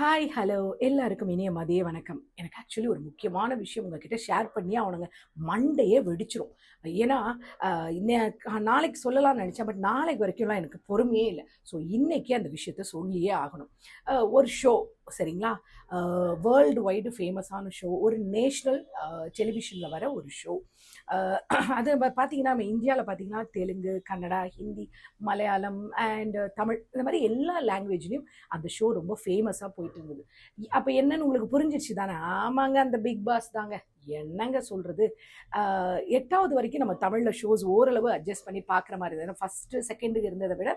Hi hello எல்லாருக்கும் இனிய மதிய வணக்கம். எனக்கு ஆக்சுவலி ஒரு முக்கியமான விஷயம் உங்ககிட்ட ஷேர் பண்ணி அவனுங்க மண்டையே வெடிச்சிரும். ஏன்னா நாளைக்கு சொல்லலாம்னு நினச்சேன். பட் நாளைக்கு வரைக்கும்லாம் எனக்கு பொறுமையே இல்லை. ஸோ இன்றைக்கி அந்த விஷயத்த சொல்லியே ஆகணும். ஒரு ஷோ சரிங்களா? வேர்ல்டு வைடு ஃபேமஸான ஷோ ஒரு நேஷ்னல் டெலிவிஷனில் வர ஒரு ஷோ அது பார்த்தீங்கன்னா நம்ம இந்தியாவில் பார்த்தீங்கன்னா தெலுங்கு கன்னடா ஹிந்தி மலையாளம் அண்ட் தமிழ் இந்த மாதிரி எல்லா லாங்குவேஜ்லேயும் அந்த ஷோ ரொம்ப ஃபேமஸாக போயிட்டு இருந்தது. அப்போ என்னன்னு உங்களுக்கு புரிஞ்சிச்சு தானே? ஆமாங்க அந்த பிக் பாஸ் தாங்க. என்னங்க சொல்கிறது எட்டாவது வரைக்கும் நம்ம தமிழில் ஷோஸ் ஓரளவு அட்ஜஸ்ட் பண்ணி பார்க்குற மாதிரி இருந்தது ஃபஸ்ட்டு செகண்டுக்கு இருந்ததை விட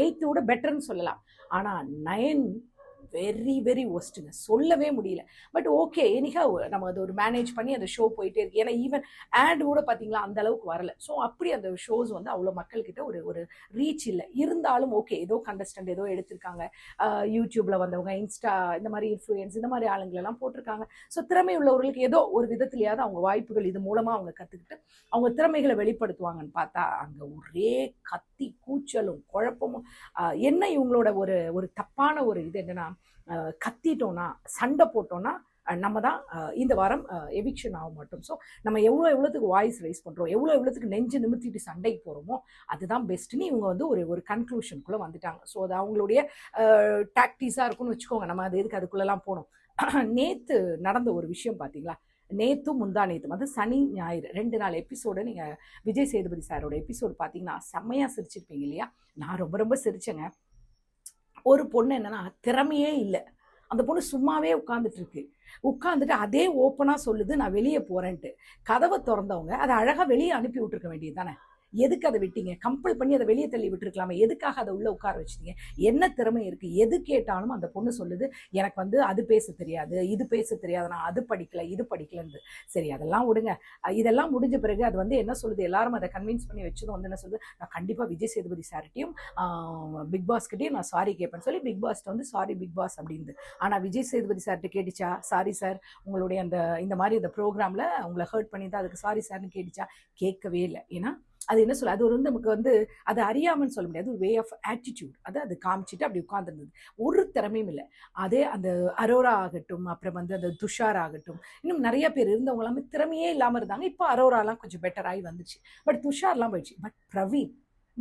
எயித்தோட பெட்டர்னு சொல்லலாம். ஆனால் நயன் வெரி வெரி ஒஸ்ட்டுங்க சொல்லவே முடியல. பட் ஓகே எனிகா நம்ம அதை ஒரு மேனேஜ் பண்ணி அந்த ஷோ போயிட்டே இருக்கு. ஏன்னா ஈவன் ஆட் கூட பார்த்தீங்களா அந்த அளவுக்கு வரல. ஸோ அப்படி அந்த ஷோஸ் வந்து அவ்வளோ மக்கள்கிட்ட ஒரு ஒரு ரீச் இல்லை. இருந்தாலும் ஓகே ஏதோ கண்டஸ்டன்ட் ஏதோ எடுத்திருக்காங்க. யூடியூப்பில் யூடியூப்ல வந்தவங்க இன்ஸ்டா இந்த மாதிரி இன்ஃப்ளூயன்ஸ் இந்த மாதிரி ஆளுங்களெல்லாம் போட்டிருக்காங்க. ஸோ திறமை உள்ளவர்களுக்கு ஏதோ ஒரு விதத்துலையாவது அவங்க வாய்ப்புகள் இது மூலமாக அவங்க கற்றுக்கிட்டு அவங்க திறமைகளை வெளிப்படுத்துவாங்கன்னு பார்த்தா அங்கே ஒரே கத்தி கூச்சலும் குழப்பமும் என்ன இவங்களோட ஒரு ஒரு தப்பான ஒரு இது என்னன்னா கத்திட்டோன்னா சண்டை போட்டோன்னா நம்ம தான் இந்த வாரம் எவிக்ஷன் ஆக மாட்டோம். ஸோ நம்ம எவ்வளோ எவ்வளோத்துக்கு வாய்ஸ் ரைஸ் பண்ணுறோம் எவ்வளோ எவ்வளோத்துக்கு நெஞ்சு நிமித்திட்டு சண்டைக்கு போகிறோமோ அதுதான் பெஸ்ட்டுன்னு இவங்க வந்து ஒரு ஒரு கன்க்ளூஷனுக்குள்ளே வந்துட்டாங்க. ஸோ அது அவங்களுடைய டாக்டிஸாக இருக்கும்னு வச்சுக்கோங்க. நம்ம அது எதுக்கு அதுக்குள்ளெல்லாம் போனோம். நேற்று நடந்த ஒரு விஷயம் பார்த்தீங்களா நேத்தும் முந்தா நேத்தும் அது சனி ஞாயிறு ரெண்டு நாள் எபிசோடு நீங்கள் விஜய் சேதுபதி சாரோட எபிசோடு பார்த்தீங்கன்னா செம்மையாக சிரிச்சிருப்பீங்க இல்லையா? நான் ரொம்ப ரொம்ப சிரிச்சேங்க. ஒரு பொண்ணு என்னன்னா திறமையே இல்லை. அந்த பொண்ணு சும்மாவே உட்காந்துட்ருக்கு உட்காந்துட்டு அதே ஓப்பனாக சொல்லுது நான் வெளியே போகிறேன்ட்டு கதவை திறந்தவங்க அதை அழகாக வெளியே அனுப்பி விட்டுருக்க வேண்டியது தானே? எதுக்கு அதை விட்டீங்க? கம்பல் பண்ணி அதை வெளியே தள்ளி விட்டுருக்கலாமே. எதுக்காக அதை உள்ளே உட்கார வச்சிட்டீங்க? என்ன திறமை இருக்குது எது கேட்டாலும் அந்த பொண்ணு சொல்லுது எனக்கு வந்து அது பேச தெரியாது இது பேச தெரியாது நான் அது படிக்கல இது படிக்கலன்னு சரி அதெல்லாம் விடுங்க. இதெல்லாம் முடிஞ்ச பிறகு அது வந்து என்ன சொல்லுது? எல்லாரும் அதை கன்வின்ஸ் பண்ணி வச்சதும் வந்து என்ன சொல்லுது? நான் கண்டிப்பாக விஜய் சேதுபதி சார்கிட்டையும் பிக் பாஸ்கிட்டையும் நான் சாரி கேட்பேன்னு சொல்லி பிக் பாஸ்ட்ட வந்து சாரி பிக் பாஸ் அப்படின்னு ஆனால் விஜய் சேதுபதி சார்கிட்ட கேட்டுச்சா? சாரி சார் உங்களுடைய அந்த இந்த மாதிரி இந்த ப்ரோக்ராமில் உங்களை ஹர்ட் பண்ணி தான் அதுக்கு சாரி சார்னு கேட்டுச்சா? கேட்கவே இல்லை. ஏன்னா அது என்ன சொல்ல அது ஒரு வந்து நமக்கு வந்து அது அறியாமல் சொல்ல முடியாது. வே ஆஃப் ஆட்டிடியூட் அதை அது காமிச்சிட்டு அப்படி உட்காந்துருந்தது ஒரு திறமையும் இல்லை. அதே அந்த அரோரா ஆகட்டும் அப்புறம் வந்து அந்த துஷார் ஆகட்டும் இன்னும் நிறைய பேர் இருந்தவங்க எல்லாமே திறமையே இல்லாமல் இருந்தாங்க. இப்போ அரோராலாம் கொஞ்சம் பெட்டராகி வந்துச்சு. பட் துஷார்லாம் போயிடுச்சு. பட் பிரவீன்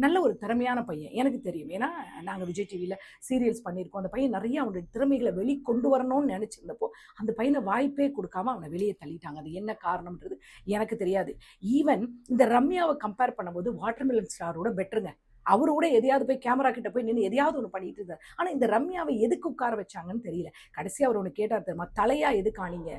நல்ல ஒரு திறமையான பையன். எனக்கு தெரியும். ஏன்னா நாங்கள் விஜய் டிவியில் சீரியல்ஸ் பண்ணியிருக்கோம். அந்த பையன் நிறைய அவனுடைய திறமைகளை வெளி கொண்டு வரணும்னு நினச்சிருந்தப்போ அந்த பையனை வாய்ப்பே கொடுக்காம அவனை வெளியே தள்ளிட்டாங்க. அது என்ன காரணம்ன்றது எனக்கு தெரியாது. ஈவன் இந்த ரம்யாவை கம்பேர் பண்ணும்போது வாட்டர்மெலன் ஸ்டாரோட பெட்டருங்க அவரு கூட எதையாவது போய் கேமரா கிட்ட போய் நின்று எதையாவது ஒன்று பண்ணிட்டு இருந்தார். ஆனால் இந்த ரம்யாவை எதுக்கு உட்கார வச்சாங்கன்னு தெரியல. கடைசி அவர் ஒன்று கேட்டார் தெரியுமா? தலையா எதுக்கு ஆனீங்க?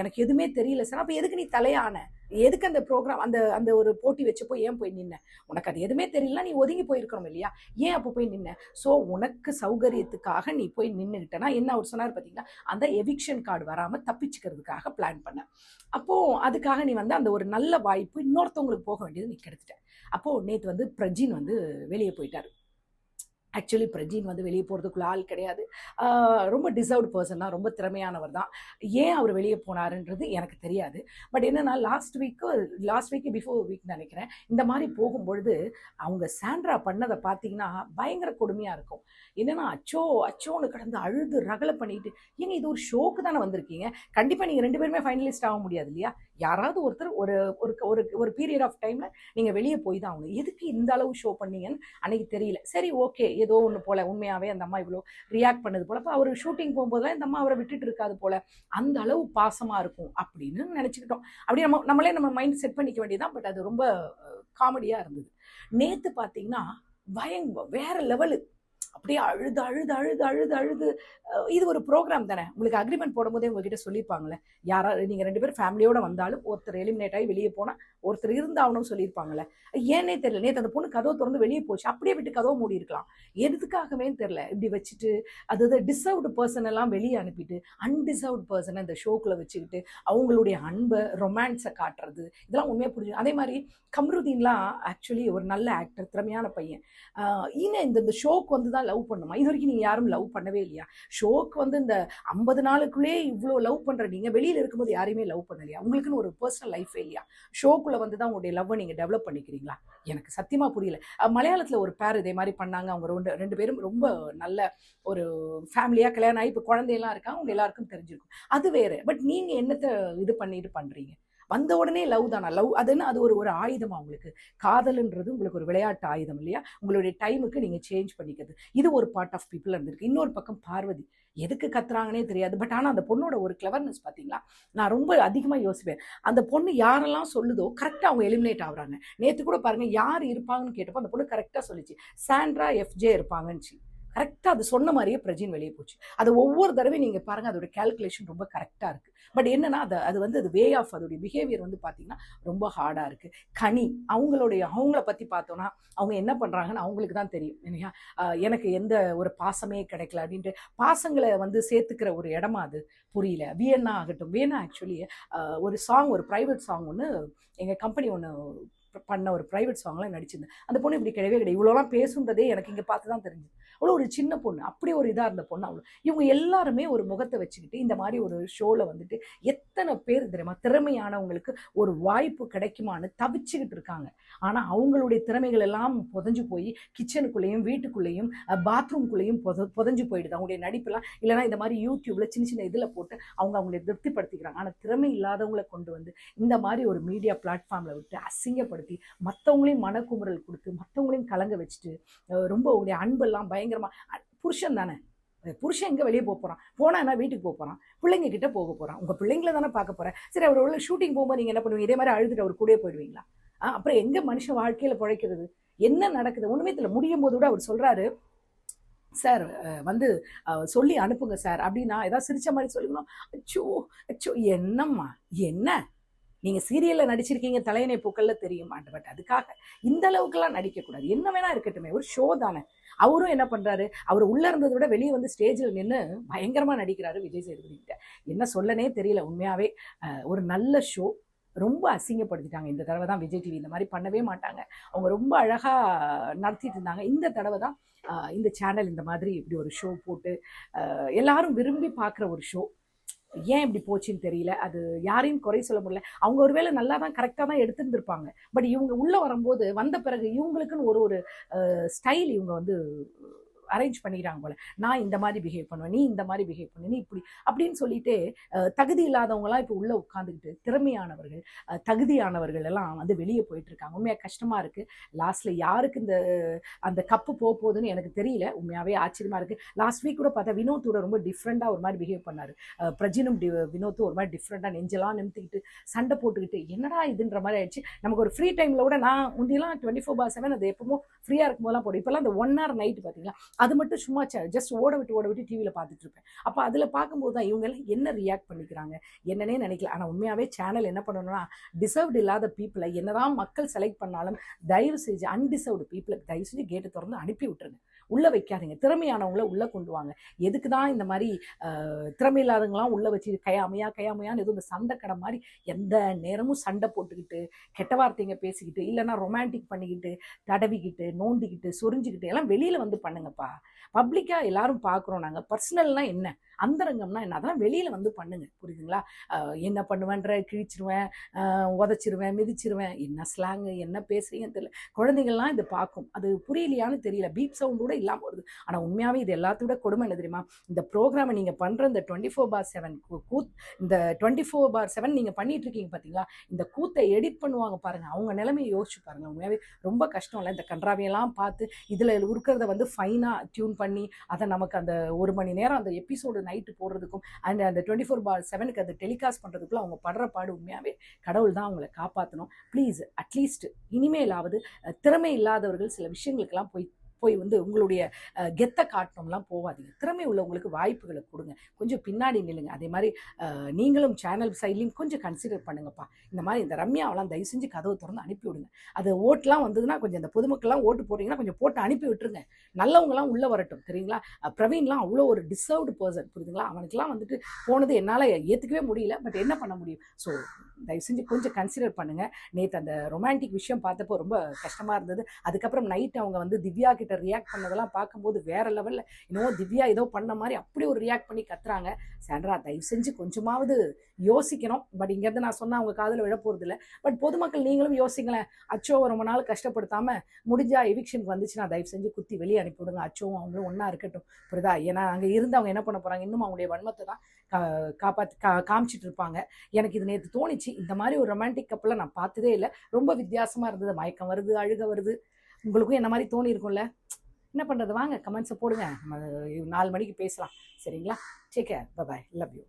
எனக்கு எதுவுமே தெரியல சார். அப்போ எதுக்கு நீ தலையான எதுக்கு அந்த ப்ரோக்ராம் அந்த அந்த ஒரு போட்டி வச்சப்போ ஏன் போய் நின்ன? உனக்கு அது எதுவுமே தெரியல நீ ஒதுங்கி போயிருக்கணும் இல்லையா? ஏன் அப்போ போய் நின்ன? ஸோ உனக்கு சௌகரியத்துக்காக நீ போய் நின்றுக்கிட்டனா என்ன அவர் சொன்னார் பார்த்தீங்கன்னா அந்த எவிக்ஷன் கார்டு வராமல் தப்பிச்சுக்கிறதுக்காக பிளான் பண்ண. அப்போது அதுக்காக நீ வந்து அந்த ஒரு நல்ல வாய்ப்பு இன்னொருத்தவங்களுக்கு போக வேண்டியது நீ கெடுத்துட்ட. அப்போது நேற்று வந்து பிரஜின் வந்து வெளியே போயிட்டார். ஆக்சுவலி பிரஜீன் வந்து வெளியே போகிறதுக்குள்ள ஆள் கிடையாது. ரொம்ப டிசர்வ்டு பர்சன் தான். ரொம்ப திறமையானவர் தான். ஏன் அவர் வெளியே போனாருன்றது எனக்கு தெரியாது. பட் என்னென்னா last week last week before week நினைக்கிறேன். இந்த மாதிரி போகும்பொழுது அவங்க சாண்ட்ரா பண்ணதை பார்த்தீங்கன்னா பயங்கர கொடுமையாக இருக்கும். என்னென்னா அச்சோ அச்சோன்னு கடந்து அழுது ரகலை பண்ணிட்டு ஏங்க இது ஒரு ஷோக்கு தானே வந்திருக்கீங்க? கண்டிப்பாக நீங்கள் ரெண்டு பேருமே ஃபைனலிஸ்ட் ஆக முடியாது இல்லையா? யாராவது ஒருத்தர் ஒரு ஒரு ஒரு ஒரு பீரியட் ஆஃப் டைமில் நீங்கள் வெளியே போய் தான் ஆகணும். எதுக்கு இந்த அளவு ஷோ பண்ணீங்கன்னு அன்னைக்கு தெரியல. சரி ஓகே ஏதோ ஒன்று போல. உண்மையாகவே அந்த அம்மா இவ்வளோ ரியாக்ட் பண்ணது போல. அப்போ அவர் ஷூட்டிங் போகும்போதெல்லாம் இந்த அம்மா அவரை விட்டுட்டு இருக்காது போல. அந்த அளவு பாசமாக இருக்கும் அப்படின்னு நினச்சிக்கிட்டோம். அப்படி நம்ம நம்மளே நம்ம மைண்ட் செட் பண்ணிக்க வேண்டியதான் பட் அது ரொம்ப காமெடியாக இருந்தது. நேற்று பார்த்தீங்கன்னா பயங்க வேற லெவலு அப்படியே அழுது அழுது அழுது அழுது அழுது. இது ஒரு ப்ரோக்ராம் தானே. உங்களுக்கு அக்ரிமெண்ட் போடும்போதே உங்ககிட்ட சொல்லியிருப்பாங்களே யாரா நீங்கள் ரெண்டு பேரும் ஃபேமிலியோட வந்தாலும் ஒருத்தர் எலிமினேட் ஆகி வெளியே போனால் ஒருத்தர் இருந்தாகணும்னு சொல்லியிருப்பாங்களே ஏன்னே தெரியல. நேற்று அந்த பொண்ணு கதவை திறந்து வெளியே போச்சு. அப்படியே விட்டு கதவை மூடி இருக்கலாம். எதுக்காகவே தெரியல. இப்படி வச்சுட்டு அதாவது டிசர்வ்டு பர்சன் எல்லாம் வெளியே அனுப்பிட்டு அன்டிசர்வ்டு பர்சனை இந்த ஷோக்குள்ளே வச்சுக்கிட்டு அவங்களுடைய அன்பை ரொமான்ஸை காட்டுறது இதெல்லாம் உண்மையாக புரிஞ்சு அதே மாதிரி கம்ருதீன்லாம் ஆக்சுவலி ஒரு நல்ல ஆக்டர் திறமையான பையன். இன்னும் இந்த ஷோக்கு வந்து தான் லவ் பண்ணுமா? இது வரைக்கும் நீங்கள் யாரும் லவ் பண்ணவே இல்லையா? ஷோக்கு வந்து இந்த ஐம்பது நாளுக்குள்ளே இவ்வளோ லவ் பண்ணுற நீங்கள் வெளியில் இருக்கும்போது யாரையுமே லவ் பண்ணலையா? உங்களுக்குன்னு ஒரு பர்சனல் லைஃப் இல்லையா? ஷோக்குள்ளே வந்து தான் உங்களுடைய லவ்வை நீங்கள் டெவலப் பண்ணிக்கிறீங்களா? எனக்கு சத்தியமாக புரியல. மலையாளத்தில் ஒரு பேர் இதே மாதிரி பண்ணாங்க. அவங்க ரெண்டு ரெண்டு பேரும் ரொம்ப நல்ல ஒரு ஃபேமிலியாக கல்யாணம் ஆகி இப்போ குழந்தையெல்லாம் இருக்காங்க. அவங்க எல்லாருக்கும் தெரிஞ்சிருக்கும். அது வேறு. பட் நீங்கள் என்னத்தை இது பண்ணிட்டு பண்ணுறீங்க வந்த உடனே லவ் தானா? லவ் அதுன்னு அது ஒரு ஒரு ஆயுதமா உங்களுக்கு? காதல்ன்றது உங்களுக்கு ஒரு விளையாட்டு ஆயுதம் இல்லையா? உங்களுடைய டைமுக்கு நீங்கள் சேஞ்ச் பண்ணிக்கிறது. இது ஒரு பார்ட் ஆஃப் பீப்புள் இருந்திருக்கு. இன்னொரு பக்கம் பார்வதி. எதுக்கு கத்துறாங்கன்னே தெரியாது. பட் ஆனால் அந்த பொண்ணோட ஒரு கிளவர்னஸ் பார்த்தீங்களா நான் ரொம்ப அதிகமாக யோசிப்பேன். அந்த பொண்ணு யாரெல்லாம் சொல்லுதோ கரெக்டாக அவங்க எலிமினேட் ஆகுறாங்க. நேற்று கூட பாருங்கள் யார் இருப்பாங்கன்னு கேட்டப்போ அந்த பொண்ணு கரெக்டாக சொல்லிச்சு. சாண்ட்ரா எஃப்ஜே இருப்பாங்கன்னு கரெக்டாக அது சொன்ன மாதிரியே பிரஜின் வெளியே போச்சு. அது ஒவ்வொரு தடவையும் நீங்கள் பாருங்கள் அதோட கேல்குலேஷன் ரொம்ப கரெக்டாக இருக்குது பட் என்னன்னா அது அது வந்து அது வே ஆஃப் அதோடைய பிஹேவியர் வந்து பார்த்தீங்கன்னா ரொம்ப ஹார்டாக இருக்குது கனி அவங்களுடைய அவங்கள பற்றி பார்த்தோன்னா அவங்க என்ன பண்ணுறாங்கன்னு அவங்களுக்கு தான் தெரியும் இல்லையா? எனக்கு எந்த ஒரு பாசமே கிடைக்கல அப்படின்ட்டு பாசங்களை வந்து சேர்த்துக்கிற ஒரு இடமா அது புரியல. வியன்னா ஆகட்டும். வியன்னா ஆக்சுவலி ஒரு சாங் ஒரு ப்ரைவேட் சாங் ஒன்று எங்கள் கம்பெனி ஒன்று பண்ண ஒரு ப்ரைவேட் சாங்லாம் நடிச்சிருந்தேன். அந்த பொண்ணு இப்படி கிடையவே கிடையாது. இவ்வளோலாம் பேசுன்றதே எனக்கு இங்கே பார்த்து தான் தெரிஞ்சுது. அவ்வளோ ஒரு சின்ன பொண்ணு. அப்படி ஒரு இதாக இருந்த பொண்ணு அவ்வளோ. இவங்க எல்லாருமே ஒரு முகத்தை வச்சுக்கிட்டு இந்த மாதிரி ஒரு ஷோவில் வந்துட்டு எத்தனை பேர் தெரியுமா? திறமையானவங்களுக்கு ஒரு வாய்ப்பு கிடைக்குமான்னு தவிச்சுக்கிட்டு இருக்காங்க. ஆனால் அவங்களுடைய திறமைகள் எல்லாம் புதஞ்சு போய் கிச்சனுக்குள்ளேயும் வீட்டுக்குள்ளேயும் பாத்ரூம்குள்ளேயும் புத புதஞ்சு போயிடுது. அவங்களுடைய நடிப்பெல்லாம் இல்லைனா இந்த மாதிரி யூடியூப்பில் சின்ன சின்ன இதில் போட்டு அவங்க அவங்களை திருப்திப்படுத்திக்கிறாங்க. ஆனால் திறமை இல்லாதவங்களை கொண்டு வந்து இந்த மாதிரி ஒரு மீடியா பிளாட்ஃபார்மில் விட்டு அசிங்கப்படுத்தி மற்றவங்களையும் மனக்குமுறல் கொடுத்து மற்றவங்களையும் கலங்க வச்சுட்டு ரொம்ப உங்களுடைய அன்பெல்லாம் பயங்கரமாக புருஷன் தானே. புருஷன் எங்கே வெளியே போக போகிறான் போனால் என்ன வீட்டுக்கு போக போகிறான் பிள்ளைங்க கிட்ட போக போகிறான் உங்கள் பிள்ளைங்கள தானே பார்க்க போகிறேன் சரி அவர் உள்ள ஷூட்டிங் போகும்போது நீங்கள் என்ன பண்ணுவீங்க? இதே மாதிரி அழுதுட்டு அவர் கூடயே போயிடுவீங்களா? ஆ, அப்புறம் எங்கே மனுஷன் வாழ்க்கையில் பிழைக்கிறது? என்ன நடக்குது? ஒன்றுமே தெரியல. முடியும் போது கூட அவர் சொல்கிறாரு சார் வந்து சொல்லி அனுப்புங்க சார். அப்படின்னா ஏதாவது சிரிச்ச மாதிரி சொல்லணும் அச்சோ அச்சோ என்னம்மா? என்ன? நீங்கள் சீரியலில் நடிச்சிருக்கீங்க தலையணை பூக்கள்ல தெரியும் பட் அதுக்காக இந்த அளவுக்குலாம் நடிக்கக்கூடாது. என்ன வேணா இருக்கட்டுமே ஒரு ஷோ தானே. அவரும் என்ன பண்ணுறாரு அவர் உள்ளே இருந்ததை விட வெளியே வந்து ஸ்டேஜில் நின்று பயங்கரமாக நடிக்கிறாரு விஜய் சேதுபதி கிட்ட என்ன சொல்லனே தெரியல உண்மையாகவே ஒரு நல்ல ஷோ ரொம்ப அசிங்கப்படுத்திட்டாங்க. இந்த தடவை தான் விஜய் டிவி இந்த மாதிரி பண்ணவே மாட்டாங்க. அவங்க ரொம்ப அழகாக நடத்திட்டு இருந்தாங்க. இந்த தடவை தான் இந்த சேனல் இந்த மாதிரி இப்படி ஒரு ஷோ போட்டு எல்லாரும் விரும்பி பார்க்குற ஒரு ஷோ ஏன் இப்படி போச்சுன்னு தெரியல. அது யாரையும் குறை சொல்ல முடியல. அவங்க ஒருவேளை நல்லா தான் கரெக்டாக தான் எடுத்திருந்திருப்பாங்க. பட் இவங்க உள்ளே வரும்போது வந்த பிறகு இவங்களுக்குன்னு ஒரு ஒரு ஸ்டைல் இவங்க வந்து அரேஞ்ச் பண்ணிக்கிறாங்க போல. நான் இந்த மாதிரி பிஹேவ் பண்ணுவேன் நீ இந்த மாதிரி பிஹேவ் பண்ணு நீ இப்படி அப்படின்னு சொல்லிட்டு தகுதி இல்லாதவங்களாம் இப்போ உள்ளே உட்காந்துக்கிட்டு திறமையானவர்கள் தகுதியானவர்கள் எல்லாம் வந்து வெளியே போயிட்டு இருக்காங்க. உண்மையாக கஷ்டமாக இருக்குது லாஸ்ட்டில் யாருக்கு இந்த அந்த கப்பு போக போகுதுன்னு எனக்கு தெரியல. உண்மையாகவே ஆச்சரியமாக இருக்குது லாஸ்ட் வீக் கூட பார்த்தா வினோத்தோட ரொம்ப டிஃப்ரெண்ட்டாக ஒரு மாதிரி பிஹேவ் பண்ணார். பிரஜினும் டி வினோத்தும் ஒரு மாதிரி டிஃப்ரெண்ட்டாக நெஞ்செல்லாம் நிமித்திக்கிட்டு சண்டை போட்டுக்கிட்டு என்னடா இதுன்ற மாதிரி ஆயிடுச்சு. நமக்கு ஒரு ஃப்ரீ டைமில் கூட நான் முந்தியெல்லாம் டுவெண்ட்டி ஃபோர் பார் செவன் அது எப்பவும் ஃப்ரீயாக இருக்கும் போதெல்லாம் போடும் இப்போல்லாம் அந்த ஒன் ஹவர் நைட்டு பார்த்தீங்களா? அது மட்டும் சும்மா ஜஸ்ட் ஓட விட்டு ஓட விட்டு டிவியில் பார்த்துட்டு இருப்பேன். அப்போ அதில் பார்க்கும்போது தான் இவங்கெல்லாம் என்ன ரியாக்ட் பண்ணிக்கிறாங்க என்னன்னே நினைக்கல. ஆனால் உண்மையாகவே சேனல் என்ன பண்ணணும்னா டிசர்வ்டு இல்லாத பீப்புளை என்னதான் மக்கள் செலக்ட் பண்ணாலும் தயவு செஞ்சு அன்டிசர்வ்டு பீப்புளுக்கு தயவு செஞ்சு கேட்டு திறந்து அனுப்பி விட்டுருங்க. உள்ளே வைக்காதீங்க. திறமையானவங்கள உள்ளே கொண்டு வாங்க. எதுக்கு தான் இந்த மாதிரி திறமையில்லாதவங்களாம் உள்ளே வச்சு கையாமையா கையாமையான்னு எதுவும் இந்த சண்டை கடை மாதிரி எந்த நேரமும் சண்டை போட்டுக்கிட்டு கெட்ட வார்த்தைங்க பேசிக்கிட்டு இல்லைன்னா ரொமான்டிக் பண்ணிக்கிட்டு தடவிக்கிட்டு நோண்டிக்கிட்டு சொரிஞ்சுக்கிட்டு எல்லாம் வெளியில் வந்து பண்ணுங்கப்பா. பப்ளிக்காக எல்லாரும் பார்க்குறோம் நாங்கள் பர்சனல்னா என்ன? அந்தரங்கம்னா என்ன? அதெல்லாம் வெளியில் வந்து பண்ணுங்க. புரியுதுங்களா? என்ன பண்ணுவேன்ற கிழிச்சிருவேன் உதச்சிருவேன் மிதிச்சிருவேன். என்ன ஸ்லாங்கு என்ன பேசுறீங்கன்னு தெரியல. குழந்தைங்கள்லாம் இதை பார்க்கும். அது புரியலையான்னு தெரியல. பீப் சவுண்டோட இல்லாமல் வருது. ஆனால் உண்மையாகவே இது எல்லாத்தோட கொடுமை என்ன தெரியுமா? இந்த ப்ரோக்ராமை நீங்கள் பண்ணுற இந்த டுவெண்ட்டி ஃபோர் பார் செவன் கூத் இந்த டுவெண்ட்டி ஃபோர் பார் செவன் நீங்கள் பண்ணிட்டு இருக்கீங்க பார்த்தீங்களா இந்த கூத்தை எடிட் பண்ணுவாங்க பாருங்கள் அவங்க நிலைமையை யோசிச்சு பாருங்கள் உண்மையாகவே ரொம்ப கஷ்டம் இல்லை? இந்த கன்றாவையெல்லாம் பார்த்து இதில் இருக்கிறத வந்து ஃபைனாக டியூன் பண்ணி அதை நமக்கு அந்த ஒரு மணி நேரம் அந்த எபிசோடு நைட்டு போடுறதுக்கும் அந்த அந்த டுவெண்ட்டி ஃபோர் பார் செவனுக்கு அதை டெலிகாஸ்ட் பண்ணுறதுக்குள்ள அவங்க படுற பாடு உண்மையாகவே கடவுள் தான் அவங்கள காப்பாற்றணும் ப்ளீஸ் அட்லீஸ்ட் இனிமேலாவது திறமை இல்லாதவர்கள் சில விஷயங்களுக்கெல்லாம் போய் போய் வந்து உங்களுடைய கெத்தை காட்டணும்லாம் போகாதீங்க திறமை உள்ளவங்களுக்கு வாய்ப்புகளை கொடுங்க. கொஞ்சம் பின்னாடி நில்லுங்க. அதே மாதிரி நீங்களும் சேனல் சைட்லையும் கொஞ்சம் கன்சிடர் பண்ணுங்கப்பா. இந்த மாதிரி இந்த ரம்யாவெல்லாம் தயவு செஞ்சு கதவை திறந்து அனுப்பி விடுங்க. அது ஓட்டுலாம் வந்ததுன்னா கொஞ்சம் இந்த பொதுமக்கள்லாம் ஓட்டு போட்டிங்கன்னா கொஞ்சம் போட்டு அனுப்பி விட்டுருங்க. நல்லவங்களாம் உள்ளே வரட்டும் தெரியுங்களா? பிரவீன்லாம் அவ்வளோ ஒரு டிசர்வ்டு பர்சன் புரியுதுங்களா? அவனுக்குலாம் வந்துட்டு போனது என்னால் ஏற்றுக்கவே முடியல. பட் என்ன பண்ண முடியும்? ஸோ தயவு செஞ்சு கொஞ்சம் கன்சிடர் பண்ணுங்கள் நேற்று அந்த ரொமான்டிக் விஷயம் பார்த்தப்போ ரொம்ப கஷ்டமாக இருந்தது. அதுக்கப்புறம் நைட் அவங்க வந்து திவ்யா கிட்ட ரியாக்ட் பண்ணதெல்லாம் பார்க்கும்போது வேற லெவலில் இன்னும் திவ்யா ஏதோ பண்ண மாதிரி அப்படி ஒரு ரியாக்ட் பண்ணி கத்துறாங்க. சாண்ட்ரா தயவு செஞ்சு கொஞ்சமாவது யோசிக்கணும். பட் இங்கேருந்து நான் சொன்னால் அவங்க காதில் விழ போகிறது இல்லை. பட் பொதுமக்கள் நீங்களும் யோசிங்களேன். அச்சோ ரொம்ப நாள் கஷ்டப்படுத்தாம முடிஞ்சா எவிக்ஷனுக்கு வந்துச்சுன்னா தயவு செஞ்சு குத்தி வெளியே அனுப்பிவிடுங்க அச்சோவும் அவங்களும் ஒன்றா இருக்கட்டும். புரியுதா? ஏன்னா அங்கே இருந்து அவங்க என்ன பண்ண போகிறாங்க இன்னும் அவங்களுடைய வன்மத்தை தான் கா- காப்பாற்றி கா காமிச்சிட்டு இருப்பாங்க. எனக்கு இது நேற்று தோணுச்சு. இந்த மாதிரி ஒரு ரொமான்டிக் கப்பலை நான் பார்த்ததே இல்லை. ரொம்ப வித்தியாசமாக இருந்தது. மயக்கம் வருது அழுக வருது. உங்களுக்கும் என்ன மாதிரி தோணி இருக்கும்ல என்ன பண்ணுறது வாங்க கமெண்ட்ஸை போடுங்க. நம்ம நாலு மணிக்கு பேசலாம். சரிங்களா? Take care bye love you